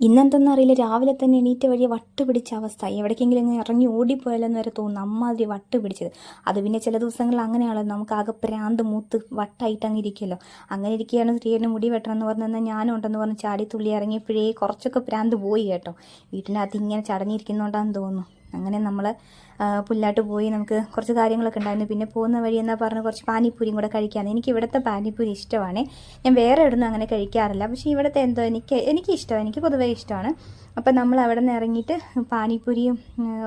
ഇന്നെന്തെന്ന് അറിയില്ല. രാവിലെ തന്നെ എണീറ്റ വഴി വട്ട് പിടിച്ച അവസ്ഥ. എവിടേക്കെങ്കിലും ഇങ്ങനെ ഇറങ്ങി ഓടിപ്പോയാലെന്ന് വരെ തോന്നുന്നു അമ്മാതിരി വട്ട് പിടിച്ചത്. അത് പിന്നെ ചില ദിവസങ്ങളിൽ അങ്ങനെയാണല്ലോ. നമുക്ക് ആകെ പ്രാന്ത് മൂത്ത് വട്ടായിട്ട് അങ്ങ് ഇരിക്കുമല്ലോ അങ്ങനെ ഇരിക്കുകയാണ് സ്ത്രീയുടെ മുടി വെട്ടണം എന്ന് പറഞ്ഞു ഞാനും ഉണ്ടെന്ന് പറഞ്ഞ് ചാടി തുള്ളി ഇറങ്ങിയപ്പോഴേ കുറച്ചൊക്കെ പ്രാന്ത് പോയി കേട്ടോ. വീട്ടിനകത്ത് ഇങ്ങനെ ചടഞ്ഞിരിക്കുന്നോണ്ടാന്ന് തോന്നുന്നു. അങ്ങനെ നമ്മൾ പുല്ലാട്ട് പോയി നമുക്ക് കുറച്ച് കാര്യങ്ങളൊക്കെ ഉണ്ടായിരുന്നു. പിന്നെ പോകുന്ന വഴി എന്നാ പറഞ്ഞ് കുറച്ച് പാനിപ്പൂരിയും കൂടെ കഴിക്കാമെന്ന് എനിക്ക് ഇവിടുത്തെ പാനിപ്പൂരി ഇഷ്ടമാണ്. ഞാൻ വേറെ ഇവിടുന്ന് അങ്ങനെ കഴിക്കാറില്ല. പക്ഷേ ഇവിടുത്തെ എന്തോ എനിക്ക് എനിക്ക് ഇഷ്ടമാണ് എനിക്ക് പൊതുവേ ഇഷ്ടമാണ്. അപ്പം നമ്മൾ അവിടെ നിന്ന് ഇറങ്ങിയിട്ട് പാനിപ്പൂരിയും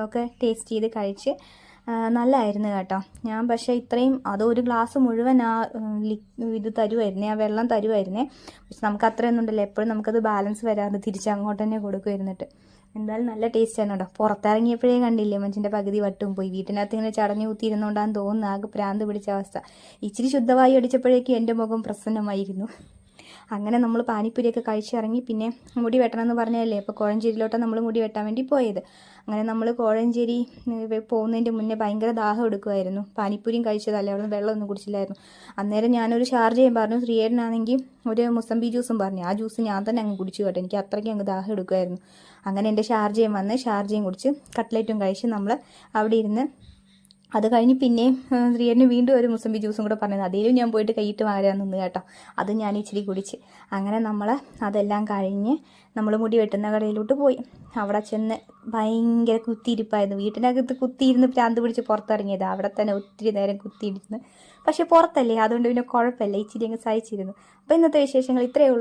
ഒക്കെ ടേസ്റ്റ് ചെയ്ത് കഴിച്ച് നല്ലതായിരുന്നു കേട്ടോ. ഞാൻ പക്ഷേ ഇത്രയും അത് ഒരു ഗ്ലാസ് മുഴുവൻ ആ ഇത് തരുമായിരുന്നേ ആ വെള്ളം തരുമായിരുന്നേ പക്ഷെ നമുക്ക് അത്രയൊന്നും ഉണ്ടല്ലോ. എപ്പോഴും നമുക്കത് ബാലൻസ് വരാറ് തിരിച്ച് അങ്ങോട്ട് തന്നെ കൊടുക്കുമായിരുന്നിട്ട് എന്തായാലും നല്ല ടേസ്റ്റ് ആയിരുന്നു കേട്ടോ. പുറത്തിറങ്ങിയപ്പോഴേ കണ്ടില്ലേ മനുഷ്യന്റെ പകുതി വട്ടും പോയി. വീട്ടിനകത്ത് ഇങ്ങനെ ചടഞ്ഞു കുത്തിയിരുന്നോണ്ടാന്ന് തോന്നുന്നു. ആകെ പ്രാന്ത് പിടിച്ച അവസ്ഥ. ഇച്ചിരി ശുദ്ധവായു അടിച്ചപ്പോഴേക്കും എന്റെ മുഖം പ്രസന്നമായിരുന്നു. അങ്ങനെ നമ്മൾ പാനിപ്പൂരിയൊക്കെ കഴിച്ചിറങ്ങി പിന്നെ മുടി വെട്ടണം എന്ന് പറഞ്ഞതല്ലേ? അപ്പോൾ കോഴഞ്ചേരിയിലോട്ടാണ് നമ്മൾ മുടി വെട്ടാൻ വേണ്ടി പോയത്. അങ്ങനെ നമ്മൾ കോഴഞ്ചേരി പോകുന്നതിന്റെ മുന്നേ ഭയങ്കര ദാഹം എടുക്കുമായിരുന്നു. പാനിപ്പൂരിയും കഴിച്ചതല്ലേ? അവിടെ വെള്ളമൊന്നും കുടിച്ചില്ലായിരുന്നു. അന്നേരം ഞാനൊരു ചെയ്യാൻ പറഞ്ഞു. ശ്രീയേടനാണെങ്കിൽ ഒരു മുസംബി ജ്യൂസും പറഞ്ഞു. ആ ജ്യൂസ് ഞാൻ തന്നെ അങ്ങ് കുടിച്ചു കേട്ടോ. എനിക്ക് അത്രയ്ക്ക് അങ്ങ് ദാഹം എടുക്കുമായിരുന്നു. അങ്ങനെ എന്റെ ഷാർജയും വന്ന് ഷാർജയും കുടിച്ച് കട്ട്ലേറ്റും കഴിച്ച് നമ്മൾ അവിടെ ഇരുന്ന് അത് കഴിഞ്ഞ് പിന്നെയും ശ്രീയേട്ടന് വീണ്ടും ഒരു മുസംബി ജ്യൂസും കൂടെ പറഞ്ഞത് അതിലും ഞാൻ പോയിട്ട് കൈയിട്ട് വാരാൻ നിന്ന് കേട്ടോ. അത് ഞാൻ ഇച്ചിരി കുടിച്ച്. അങ്ങനെ നമ്മൾ അതെല്ലാം കഴിഞ്ഞ് നമ്മൾ മുടി വെട്ടുന്ന കടയിലോട്ട് പോയി. അവിടെ ചെന്ന് ഭയങ്കര കുത്തിയിരിപ്പായിരുന്നു. വീട്ടിനകത്ത് കുത്തിയിരുന്ന് പ്രാന്ത് പിടിച്ച് പുറത്തിറങ്ങിയത്. അവിടെ തന്നെ ഒത്തിരി നേരം കുത്തിയിരുന്ന്. പക്ഷേ പുറത്തല്ലേ. അതുകൊണ്ട് പിന്നെ കുഴപ്പമില്ല. ഇച്ചിരി അങ്ങ് സഹിച്ചിരുന്നു. അപ്പോൾ ഇന്നത്തെ വിശേഷങ്ങൾ ഇത്രയേ ഉള്ളൂ.